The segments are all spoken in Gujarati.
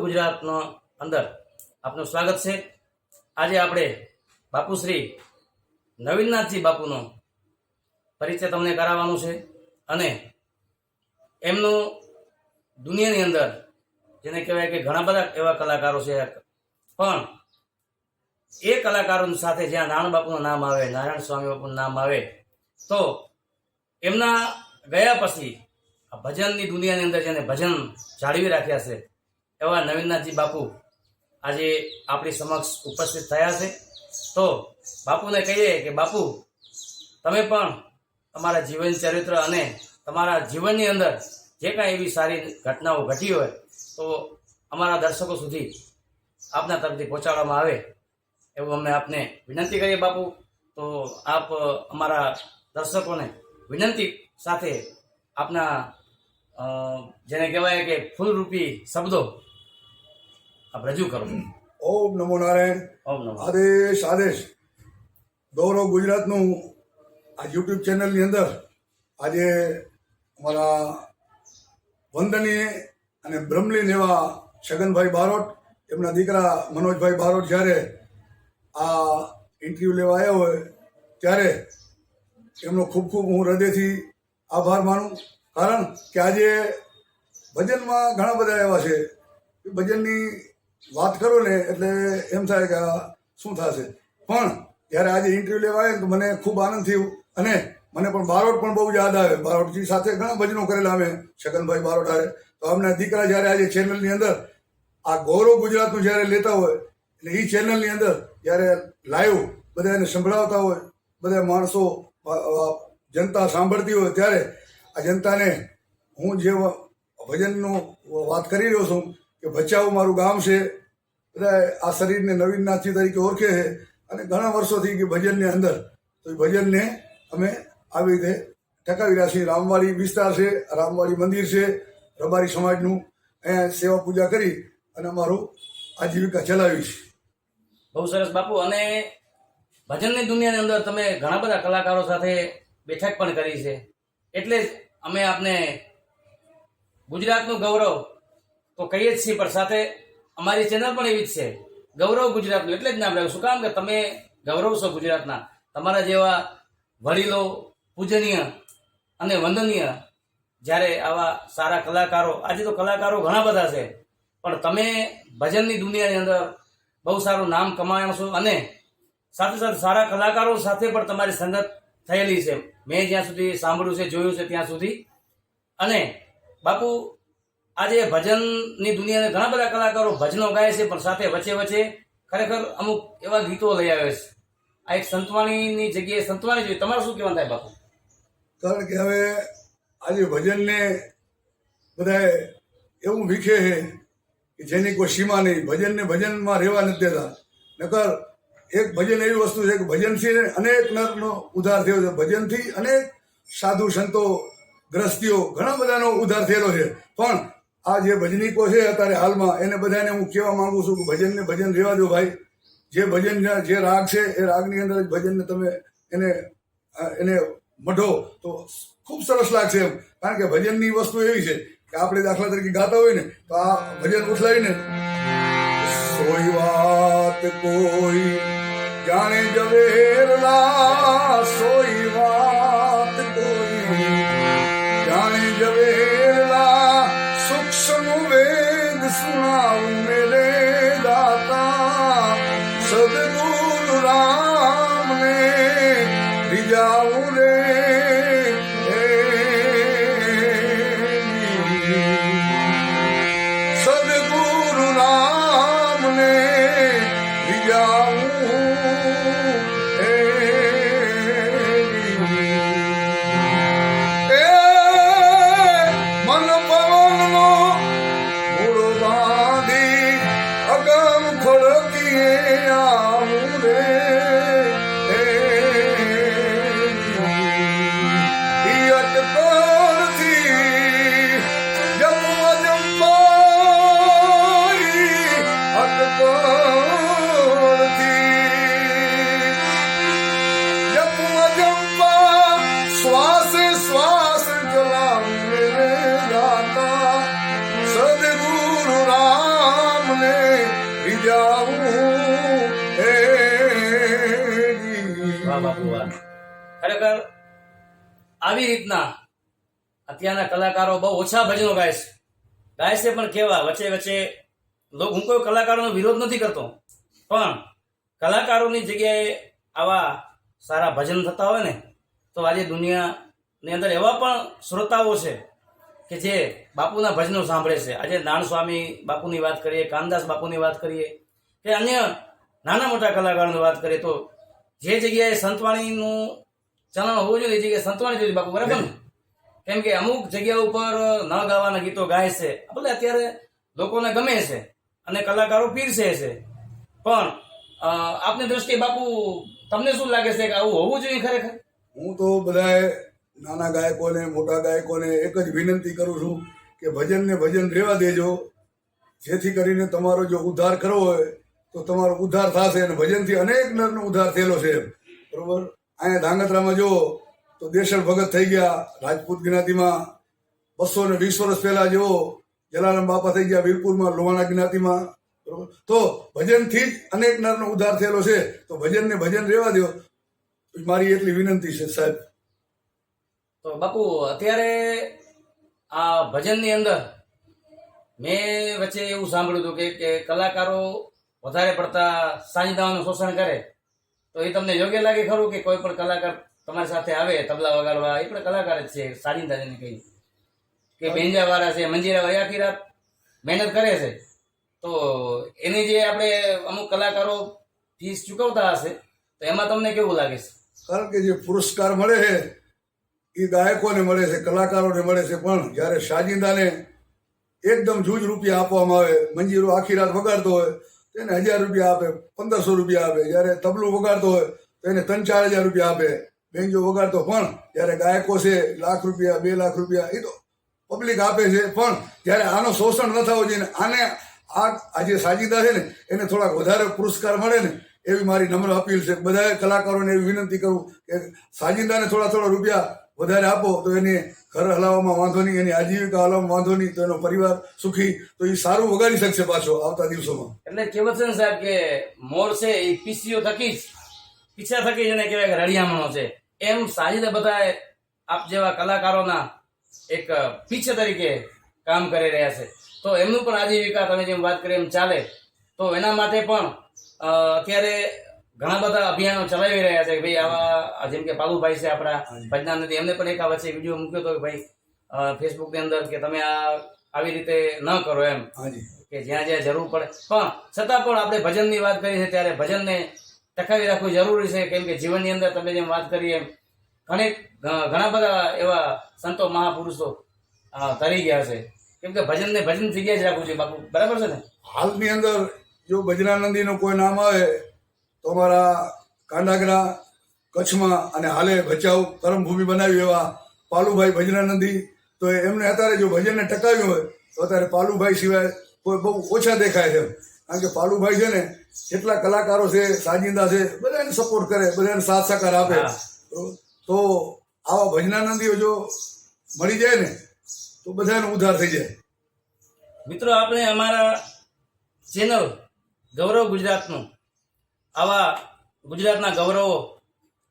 ગુજરાતનો અંદર આપનું સ્વાગત છે. આજે આપણે બાપુશ્રી નવીનનાથજી બાપુનો પરિચય તમને કરાવવાનો છે અને એમનું દુનિયાની અંદર જેને કહેવાય કે ઘણા બધા એવા કલાકારો છે. પણ એ કલાકારોની સાથે જ્યાં નારાયણ બાપુનું નામ આવે, નારાયણ સ્વામી બાપુનું નામ આવે, તો એમના ગયા પછી આ ભજનની દુનિયાની અંદર જેને ભજન જાળવી રાખ્યા છે, એવા નવીનનાથજી બાપુ આજે આપણી સમક્ષ ઉપસ્થિત થયા છે. તો બાપુને કહીએ કે બાપુ, તમે પણ તમારા જીવન ચરિત્ર અને તમારા જીવનની અંદર જે કાંઈ એવી સારી ઘટનાઓ ઘટી હોય, તો અમારા દર્શકો સુધી આપના તરફથી પહોંચાડવામાં આવે એવું અમે આપને વિનંતી કરીએ બાપુ. તો આપ અમારા દર્શકોને વિનંતી સાથે આપના જેને કહેવાય કે ફૂલરૂપી શબ્દો આપ રજૂ કરો. ઓમ નમો નારાયણ. ઓમ નમો. આદેશ આદેશ. ગૌરવ ગુજરાતનું આ યુટ્યુબ ચેનલની અંદર આજે અમારા વંદનીય અને બ્રહ્મલીન એવા છગનભાઈ બારોટ એમના દીકરા મનોજભાઈ બારોટ જ્યારે આ ઇન્ટરવ્યૂ લેવા આવ્યા હોય ત્યારે એમનો ખૂબ ખૂબ હું હૃદયથી આભાર માનું. કારણ કે આજે ભજનમાં ઘણા બધા એવા છે ભજનની વાત કરો ને એટલે એમ થાય કે શું થશે. પણ જ્યારે આજે ઇન્ટરવ્યુ લેવા આવ્યા તો મને ખૂબ આનંદ થયો અને મને પણ બારોટ પણ બહુ યાદ આવે. બારોટજી સાથે ઘણા ભજનો કરેલા અમે, છગનભાઈ બારોટ હારે. તો અમને દીકરા જ્યારે આજે ચેનલની અંદર, આ ગૌરવ ગુજરાતનું જ્યારે લેતા હોય, એટલે એ ચેનલની અંદર જ્યારે લાઈવ બધા એને સંભળાવતા હોય, બધા માણસો જનતા સાંભળતી હોય ત્યારે આ જનતાને હું જે ભજનનો વાત કરી રહ્યો છું કે ભચાઉ મારું ગામ છે બધા આ શરીરને નવીન નાથી તરીકે ઓળખે છે અને ઘણા વર્ષોથી કે ભજનની અંદર, તો એ ભજનને અમે આવી રીતે ટકાવી રહ્યા છીએ. રામવાડી વિસ્તાર છે, રામવાડી મંદિર છે, રબારી સમાજનું અહીંયા સેવા પૂજા કરી અને અમારું આજીવિકા ચલાવી છે. બહુ સરસ બાપુ, અને ભજનની દુનિયાની અંદર તમે ઘણા બધા કલાકારો સાથે બેઠક પણ કરી છે. એટલે અમે આપને ગુજરાતનું ગૌરવ તો કહીએ જ છીએ, પણ સાથે અમારી ચેનલ પણ એવી જ છે. ગૌરવ ગુજરાતનું, એટલે જ નામ રાખ્યું શું કામ કે તમે ગૌરવ છો ગુજરાતના. તમારા જેવા વડીલો પૂજનીય અને વંદનીય, જ્યારે આવા સારા કલાકારો, આજે તો કલાકારો ઘણા બધા છે, પણ તમે ભજનની દુનિયાની અંદર બહુ સારું નામ કમાયા છો અને સાથે સાથે સારા કલાકારો સાથે પણ તમારી સંગત થયેલી છે. મેં જ્યાં સુધી સાંભળ્યું છે, જોયું છે ત્યાં સુધી. અને બાપુ, આજે ભજનની દુનિયાને ઘણા બધા કલાકારો ભજનો ગાય છે, પણ સાથે વચ્ચે વચ્ચે ખરેખર અમુક એવા ગીતો લઈ આવે છે. આ એક સંતવાણીની જગ્યાએ સંતવાણી જોઈએ. તમારે શું કહેવાનું થાય, બાપુ? કારણ કે હવે આજે ભજનને બધા એવું વીખે છે કે જેની કોઈ સીમા નહીં. ભજનને ભજનમાં રહેવા નથી દેતા. નકર એક ભજન એવી વસ્તુ છે કે ભજનથી અનેક નરનો ઉદ્ધાર થયો છે. ભજનથી અનેક સાધુ સંતો, ગ્રસ્તીઓ ઘણા બધાનો ઉદ્ધાર થયેલો છે. પણ આ જે ભજનીકો છે અત્યારે હાલમાં, એને બધાને હું કહેવા માંગુ છું કે ભજનને ભજન રહેવા દો ભાઈ. જે ભજન જે રાગ છે, એ રાગની અંદર ભજનને તમે એને એને મઢો. તો ખૂબ સરસ લાગશે એમ. કારણ કે ભજનની વસ્તુ એવી છે કે આપણે દાખલા તરીકે ગાતા હોય ને, તો આ ભજન ઉઠલાવીને સોઈ વાત કોઈ ਜਾਣੇ ਜਵੇਰ ਸੋਈ ਬਾਤ ਕੋਈ ਜਾਣੇ ਜਵੇਰ ਲਾ ਸੁਖ ਸੁਨੂ ਮੇਰੇ ਦਾਤਾ। ਸਦਗੁਰੂ ਰਾਮ ਨੇ ਰਿਜਾਉ બાપુ ખરેખર આવી રીતના અત્યારના કલાકારો બહુ ઓછા ભજનો ગાય છે. ગાય છે પણ કેવા, વચ્ચે વચ્ચે લોક, હું કોઈ કલાકારોનો વિરોધ નથી કરતો. પણ કલાકારોની જગ્યાએ આવા સારા ભજન થતા હોય ને, તો આજે દુનિયાની અંદર એવા પણ શ્રોતાઓ છે કે જે બાપુના ભજનો સાંભળે છે. આજે નાણ સ્વામી બાપુની વાત કરીએ, કાનદાસ બાપુની વાત કરીએ, કે અન્ય નાના મોટા કલાકારોની વાત કરીએ તો જે જગ્યાએ સંતવાણીનું ચલણ હોવું જોઈએ એ જગ્યાએ સંતવાણી જોઈએ બાપુ બરાબર ને? કેમ કે અમુક જગ્યા ઉપર ન ગાવાના ગીતો ગાય છે. ભલે અત્યારે લોકોને ગમે છે અને કલાકારો પીરસે છે. પણ આપની દ્રષ્ટિએ બાપુ તમને શું લાગે છે કે આવું હોવું જોઈએ ખરેખર? હું તો બધાએ નાના ગાયકોને મોટા ગાયકોને એક જ વિનંતી કરું છું કે ભજનને ભજન રહેવા દેજો. જેથી કરીને તમારો જો ઉદ્ધાર કરવો હોય તો તમારો ઉદ્ધાર થશે અને ભજનથી અનેક નરનો ઉદ્ધાર થયેલો છે. બરોબર? અહીંયા ધાંગધ્રામાં જો તો દેશળ ભગત થઈ ગયા, રાજપૂત જ્ઞાતિમાં બસો ને વીસ વર્ષ પહેલા જો જલારામ બાપા થઈ ગયા વીરપુરમાં, લોહાણા જ્ઞાતિમાં. બરોબર? તો ભજનથી જ અનેક નરનો ઉદ્ધાર થયેલો છે. તો ભજનને ભજન રહેવા દો મારી એટલી વિનંતી છે, સાહેબ. તો બાપુ, અત્યારે આ ભજનની અંદર મેં વચ્ચે એવું સાંભળ્યું હતું કે કલાકારો વધારે પડતા સાંજદાઓનું શોષણ કરે તો એ તમને યોગ્ય લાગે ખરું કે કોઈ પણ કલાકાર તમારી સાથે આવે તબલા વગાડવા? એ પણ કલાકાર જ છે સાંજિંદા જેને કહી કે બેંજાવાળા છે મંજીરાવાળા આખી રાત મહેનત કરે છે. તો એની જે આપણે અમુક કલાકારો ફીસ ચૂકવતા હશે તો એમાં તમને કેવું લાગે છે? કારણ કે જે પુરસ્કાર મળે છે એ ગાયકોને મળે છે કલાકારોને મળે છે પણ જ્યારે સાજિંદાને એકદમ જૂજ રૂપિયા આપવામાં આવે મંજીરો આખી રાત વગાડતો હોય એને હજાર રૂપિયા આપે, પંદરસો રૂપિયા આપે. જ્યારે તબલું વગાડતો હોય, તો એને ત્રણ ચાર હજાર રૂપિયા આપે. બેન્જો વગાડતો, પણ જ્યારે ગાયકો છે, લાખ રૂપિયા, બે લાખ રૂપિયા એ તો પબ્લિક આપે છે. પણ જ્યારે આનો શોષણ ન થવો જોઈએ આને આ જે સાજીદા છે ને, એને થોડાક વધારે પુરસ્કાર મળે ને, એવી મારી નમ્ર અપીલ છે. બધા કલાકારોને એવી વિનંતી કરું કે સાજિંદાને થોડા થોડા રૂપિયા વધારે આપો, તો એને ઘર હલાવવામાં વાંધો નહીં, એની આજીવિકા હલાવવામાં વાંધો નહીં, તો એનો પરિવાર સુખી, તો એ સારું વગાડી શકશે પાછો આવતા દિવસોમાં. એટલે કહેવત છે ને સાહેબ કે મોર છે એ પીસીઓ થકી જ, પીછા થકી એને કહેવાય કે રળિયામણો છે. એમ સાજીદે બધા આપ જેવા કલાકારોના એક પીછે તરીકે કામ કરી રહ્યા છે. તો એમનું પણ આજીવિકા તમે જેમ વાત કરી એમ ચાલે. તો એના માટે પણ અત્યારે ઘણા બધા અભિયાનો ચલાવી રહ્યા છે કે ભાઈ આવા જેમ કે પાલુભાઈ છે આપણા ભજના નદી એમને પણ એક આ વચ્ચે વીડિયો મૂક્યો હતો કે ભાઈ ફેસબુકની અંદર કે તમે આ આવી રીતે ન કરો એમ. હાજી કે જ્યાં જ્યાં જરૂર પડે. પણ છતાં પણ આપણે ભજનની વાત કરી છે ત્યારે ભજનને ટકાવી રાખવું જરૂરી છે. કેમ કે જીવનની અંદર તમે જેમ વાત કરી એમ ઘણી ઘણા બધા એવા સંતો મહાપુરુષો તરી ગયા છે. કેમ કે ભજનને ભજન જગ્યાએ જ રાખવું છે બાપુ. બરાબર છે ને? હાલની અંદર જો બજરાનંદીનું કોઈ નામ આવે તો અમારા કાંડાગરા કચ્છમાં અને હાલે ભચાઉ કર્મભૂમિ બનાવી એવા પાલુભાઈ ભજરાનંદી તો એમને અત્યારે જો ભજનને ટકાવ્યું હોય તો અત્યારે પાલુભાઈ સિવાય કોઈ બહુ ઓછા દેખાય છે. કારણ કે પાલુભાઈ છે ને કેટલા કલાકારો છે સાજિંદા છે બધાને સપોર્ટ કરે બધાને સાથ સહકાર આપે. તો- તો આવા ભજનાનંદીઓ જો મળી જાય ને તો બધાનો ઉદ્ધાર થઈ જાય. મિત્રો આપણે અમારા ચેનલ ગૌરવ ગુજરાતનું આવા ગુજરાતના ગૌરવો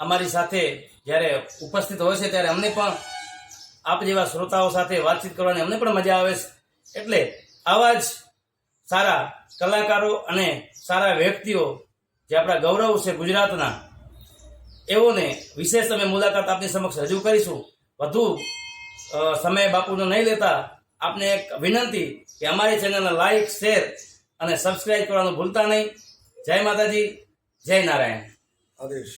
અમારી સાથે જ્યારે ઉપસ્થિત હોય છે, ત્યારે અમને પણ આપ જેવા શ્રોતાઓ સાથે વાતચીત કરવાની અમને પણ મજા આવે છે. એટલે આવા જ સારા કલાકારો અને સારા વ્યક્તિઓ જે આપણા ગૌરવ છે ગુજરાતના, એઓને વિશેષ અમે મુલાકાત આપની સમક્ષ રજૂ કરીશું. વધુ સમય બાપુનો નહીં લેતા આપને એક વિનંતી કે અમારી ચેનલને લાઈક, શેર અને સબસ્ક્રાઈબ કરવાનું ભૂલતા નહીં. જય માતાજી. જય નારાયણ. આદેશ.